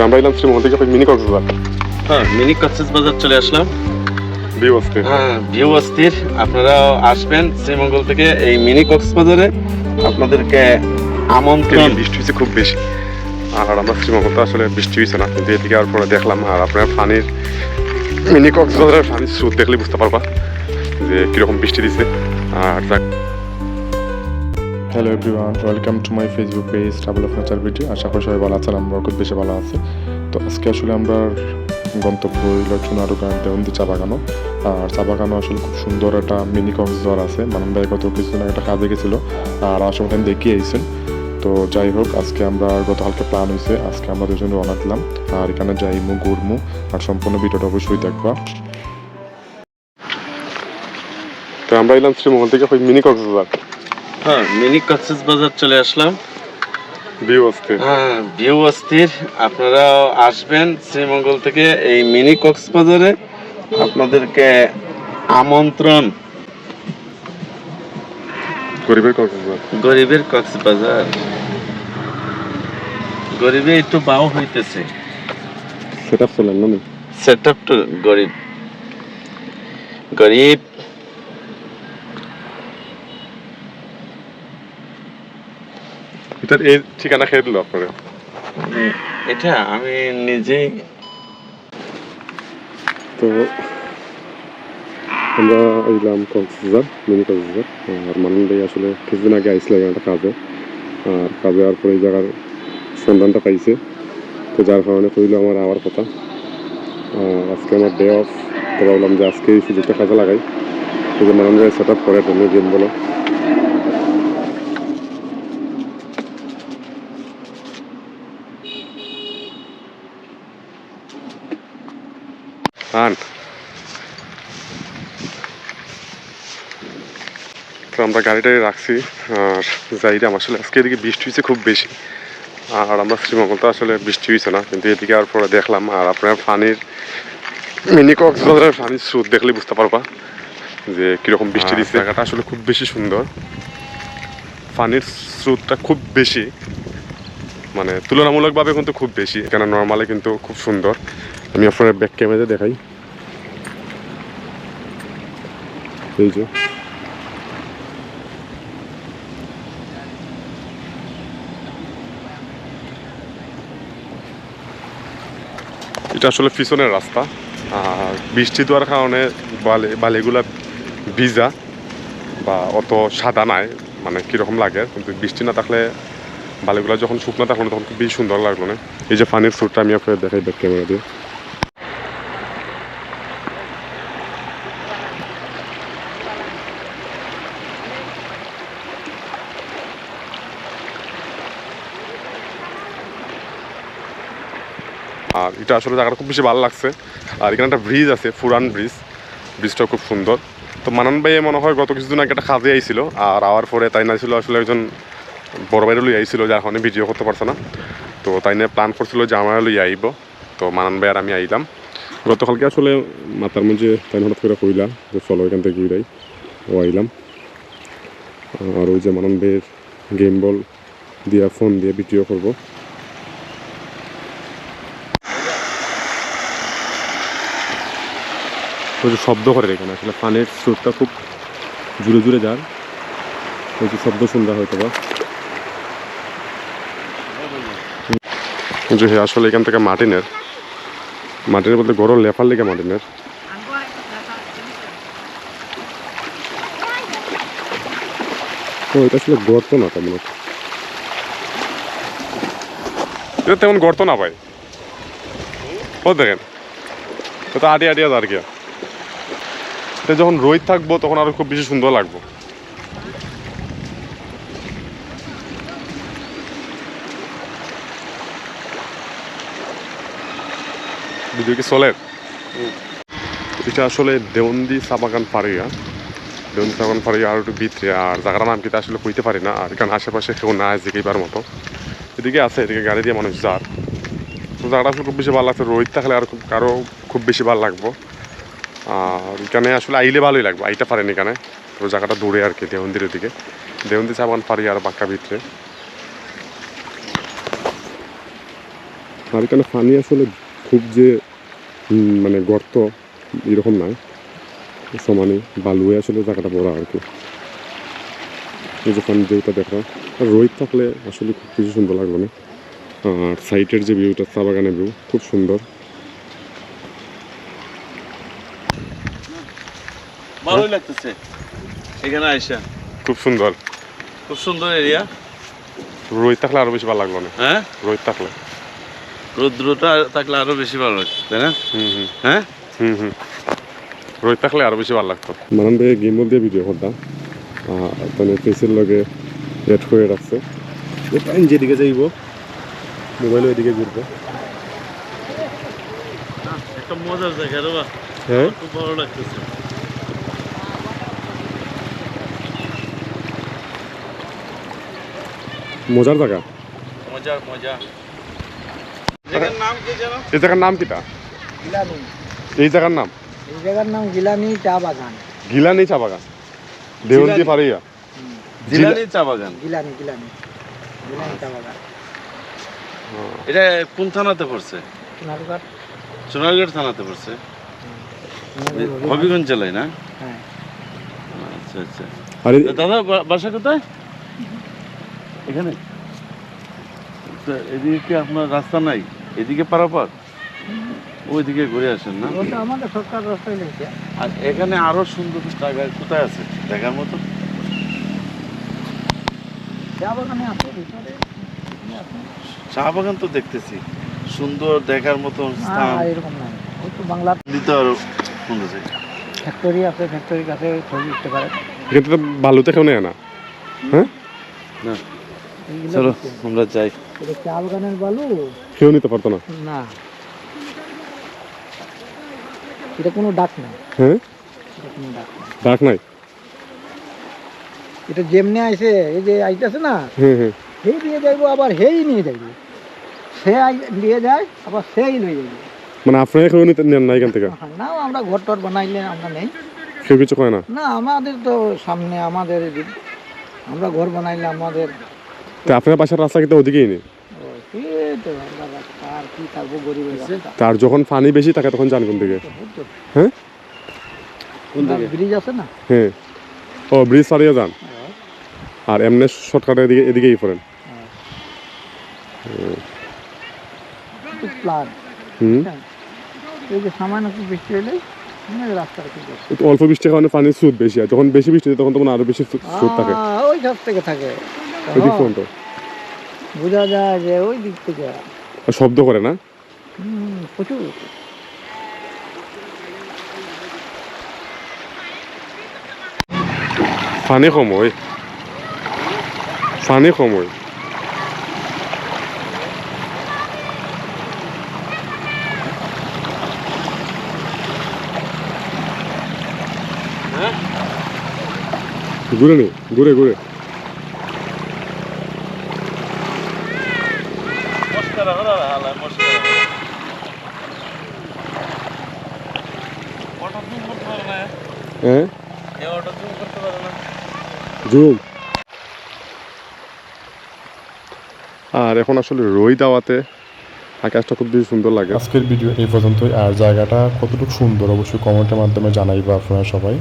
আমরা এলাম শ্রীমোহন থেকে মিনি কক্সবাজার হ্যাঁ মিনি কক্সেস বাজার চলে আসলাম। ভিউ আসতে হ্যাঁ ভিউ অস্থির আপনারা আসবেন শ্রীমঙ্গল থেকে এই মিনি কক্সবাজারে আপনাদেরকে আমন্ত্রণ বৃষ্টি হয়েছে খুব বেশি? আর আমরা শ্রীমঙ্গল তো আসলে বৃষ্টি হয়েছে না। কিন্তু এদিকে আর পরে দেখলাম আর আপনার পানির মিনি কক্সবাজারের পানির স্রোত দেখলে বুঝতে পারবা যে কীরকম বৃষ্টি দিছে। আর যাক hello everyone welcome to my Facebook page travel of nature video আশা করি সবাই ভালো আছেন আমরা খুব বেশি ভালো আছি। তো আজকে আসলে আমরা গন্তব্য হইল চুনারুগাঁ দেওয়ন্দি চা বাগানো আর চা বাগানো আসলে খুব সুন্দর একটা মিনি কক্সবাজার আছে। মানব ভাই গত কিছুদিন একটা কাজে গেছিল, আর আসলে ওখানে দেখিয়ে আইছেন। তো যাই হোক, আজকে আমরা গতকালকে প্ল্যান হয়েছে আজকে আমরা দুজন রওনা দিলাম। আর এখানে যাইমু ঘুরমু আর সম্পূর্ণ ভিডিওটা অবশ্যই দেখবা। তো আমরা এলাম শ্রীমঙ্গল থেকে মিনি কক্সবাজার হ্যাঁ মিনি কক্সেস বাজার চলে আসলাম। ভিউ আসতে হ্যাঁ ভিউ অস্থির আপনারা আসবেন শ্রীমঙ্গল থেকে এই মিনি কক্সবাজারে আপনাদেরকে আমন্ত্রণ। গরিবের কক্সবাজার গরিবের কক্সবাজার গরিবে একটু বাও হইতেছে। সেটা চলেন না সেট আপ টু গরিব। গরিব এটার এই ঠিকানা খেয়ে দিল আপনারা এটা আমি নিজেই তো আমরা এলাম কক্সবাজার মিনি কক্সবাজার। আর মানুষ ভাই আসলে কিছুদিন আগে আইসলে একটা কাজে। আর কাজে আর পরে এই জায়গার সন্ধানটা পাইছে। তো যার কারণে কইলো আমার আওয়ার কথা। আজকে আমার ডে অফ তো ভাবলাম যে আজকে এই সুযোগটা কাজে লাগাই। এই যে মানুষ সেট আপ করে তুমি গেম বলো। আন। তো আমরা গাড়িটাই রাখছি আর যাইরাম আসলে আজকে এদিকে বৃষ্টি হয়েছে খুব বেশি। আর আমরা শ্রীমঙ্গল তো আসলে বৃষ্টি হয়েছে না কিন্তু এদিকে আর পরে দেখলাম আর আপনার পানির মিনি কক্সবাজারের পানির স্রোত দেখলে বুঝতে পারবা যে কীরকম বৃষ্টি দিচ্ছে জায়গাটা আসলে খুব বেশি সুন্দর। পানির স্রোতটা খুব বেশি মানে তুলনামূলকভাবে কিন্তু খুব বেশি এখানে নর্মালি কিন্তু খুব সুন্দর। আমি আপনার ব্যাক ক্যামেরা দেখাই। যে। এটা আসলে পিছনের রাস্তা। আর বৃষ্টি দেওয়ার কারণে বালি, বালিগুলা ভিজা বা অত সাদা নাই মানে কীরকম লাগে। কিন্তু বৃষ্টি না থাকলে বালিগুলা যখন শুকনো থাকল তখন খুব বেশি সুন্দর লাগল না। এই যে পানির স্রোতটা আমি আপনাকে দেখাই ব্যাক ক্যামেরা দিয়ে এটা আসলে জায়গাটা খুব বেশি ভালো লাগছে। আর এখানে একটা ব্রিজ আছে ফুরান ব্রিজ ব্রিজটা খুব সুন্দর। তো মানান ভাই মনে হয় গত কিছুদিন আগে একটা কাজে আইছিল, আর আওয়ার পরে তাই না ছিল আসলে একজন বড় বাইরে লই আইছিল, যার কারণে ভিডিও করতে পারছে না। তো তাই নিয়ে প্ল্যান করছিল যে আমার লই আইব। তো মানান ভাই আর আমি আইলাম। গতকালকে আসলে মাথার মধ্যে তাই হঠাৎ করে কইলা যে চলো এখান থেকে গিয়ে ও আইলাম। আর ওই যে মানান ভাইয়ের গেম বল দিয়া ফোন দিয়ে ভিডিও করব। যে শব্দ করে এখানে। আসলে পানের স্রোতটা খুব জুড়ে জুড়ে যার। ওই যে শব্দ শুনতে হয়তো বা যে আসলে এখান থেকে মার্টিনের মার্টিনের বলতে গরম লেফার লেগে মার্টিনের এটা গর্ত না তেমন এটা তেমন গর্ত না ভাই। ও, দেখেন। আটিয়া আটিয়া আর কি এটা যখন রোদ থাকব, তখন আরও খুব বেশি সুন্দর লাগবো। চলে এটা আসলে দেওন্দি সাবাগান পাড়িয়া দেওন্দি সাবাগান পাড়িয়া আর একটু ভিতরে, আর জায়গাটার নাম কিন্তু আসলে কইতে পারি না, আর এখানে আশেপাশে কেউ না যেকেবার মতো। এদিকে আছে, এদিকে গাড়ি দিয়ে মানুষ যার। তো জায়গাটা আসলে খুব বেশি ভালো লাগছে রোদ থাকলে আর খুব কারও খুব বেশি ভালো লাগবো। আর এখানে আসলে আইলে ভালোই লাগবে, আইতে পারেন এখানে। তো জায়গাটা দূরে আর কি দেওন্দির দিকে দেওন্দি চাবান পারি আর বাঁকা ভিতরে। আর এখানে পানি আসলে খুব যে মানে গর্ত, এরকম নয়। সমানে বালুয়ে আসলে জায়গাটা বড় আর কি। এই যে পানি ভিউটা দেখো আর রোহিত থাকলে আসলে খুব কিছু সুন্দর লাগল না। আর সাইটের যে ভিউটা, চা বাগানের ভিউ, খুব সুন্দর। ভালোই লাগতেছে। এখানে আইসা। খুব সুন্দর। খুব সুন্দর এরিয়া রোহিত থাকলে আরও বেশি ভালো লাগল না? হ্যাঁ? রোহিত থাকলে। রৌদ্রটা থাকলে আরও বেশি ভালো লাগছে তাই না? হুম হুম। হ্যাঁ? হুম হুম। রোহিত থাকলে আরও বেশি ভালো লাগতো। মানান ভাই গেম দিয়ে ভিডিও করতাম মানে ফেসের লগে রেড করে রাখছে। টাইম যেদিকে যাইব মোবাইলও এদিকে ঘুরবো। একটা মজার জায়গা রে বা হ্যাঁ? খুব ভালো লাগতেছে। মজার জায়গা? মজা মজা জায়গার নাম কি জানো এই জায়গার নাম কিটা? গিলানি। এই জায়গার নাম? এই জায়গার নাম গিলানি চা বাগান। গিলানি চা বাগান। দেওয়ান্তি পারিয়া গিলানি চা বাগান? গিলানি গিলানি। গিলানি চা বাগান। এটা কোন থানাতে পড়ছে? সোনারঘাট। সোনারগড় থানাতে পড়ছে। হবিগঞ্জ জেলায় না? হ্যাঁ। আচ্ছা আচ্ছা। আরে দাদা বাসা কোথায়? এখানে? তা এদিকে কি আপনার রাস্তা নাই? এদিকে পারাপার? ওইদিকে ঘুরে আসেন না? ওটা আমাদের সরকার রাস্তায় লেগেছে আর এখানে আরও সুন্দর জায়গা কোথায় আছে? দেখার মতো? চা বাগানে তো দেখতেছি। সুন্দর দেখার মতো না স্থান। এরকম নাই ওই তো বাংলার দিতে আরও সুন্দর জায়গা। ফ্যাক্টরি আছে ফ্যাক্টরির কাছে ছবি উঠতে পারে। এখানে তো বালুতে কেউ নেয় না। হ্যাঁ? না। চলো আমরা যাই। বালু? কেউ নিতে পারতো না। না। এটা কোনো ডাক নাই। হ্যাঁ? ডাক নাই। এটা যেমনি আইছে এই যে আইতেছে না হ্যাঁ হ্যাঁ। দিয়ে যাইবো আবার সেই নিয়ে যাইবো। সে আই- নিয়ে যায় আবার সেই লয়ে যাইবো। মানে আপনারা কেউ নিতে নেন না এখান থেকে? না আমরা ঘর টর বানাইলে আমরা নেই। কেউ কিছু কয় না? না আমাদের তো সামনে আমাদের আমরা ঘর বানাইলে আমাদের তো আপনার পাশের রাস্তা কিন্তু ওদিকেই নেই। তার যখন পানি বেশি থাকে তখন জান কোন দিকে? হ্যাঁ? ব্রিজ আছে না? হ্যাঁ। ও ব্রিজ সারিয়ে যান। আর এমনি শর্টকাটে এদিকে এদিকেই পড়েন। অল্প বৃষ্টির কারণে পানির সুদ বেশি হয়। যখন বেশি বৃষ্টি হয় তখন তখন আরও বেশি সুদ সুদ থাকে। ওই থেকে থাকে। পর্যন্ত? বোঝা যায় যে ওই দিক থেকে। শব্দ করে না? প্রচুর। পানি সময় পানি সময় ঘুরে নি ঘুরে ঘুরে মস্কারা করা হালা মস্কারা অটো জুম করতে পারে না হ্যাঁ? জুম। আর এখন আসলে রই দাওয়াতে আকাশটা খুব বেশি সুন্দর লাগে। আজকের ভিডিও এই পর্যন্তই। আর জায়গাটা কতটুকু সুন্দর অবশ্যই কমেন্টের মাধ্যমে জানাইবা আপনারা সবাই।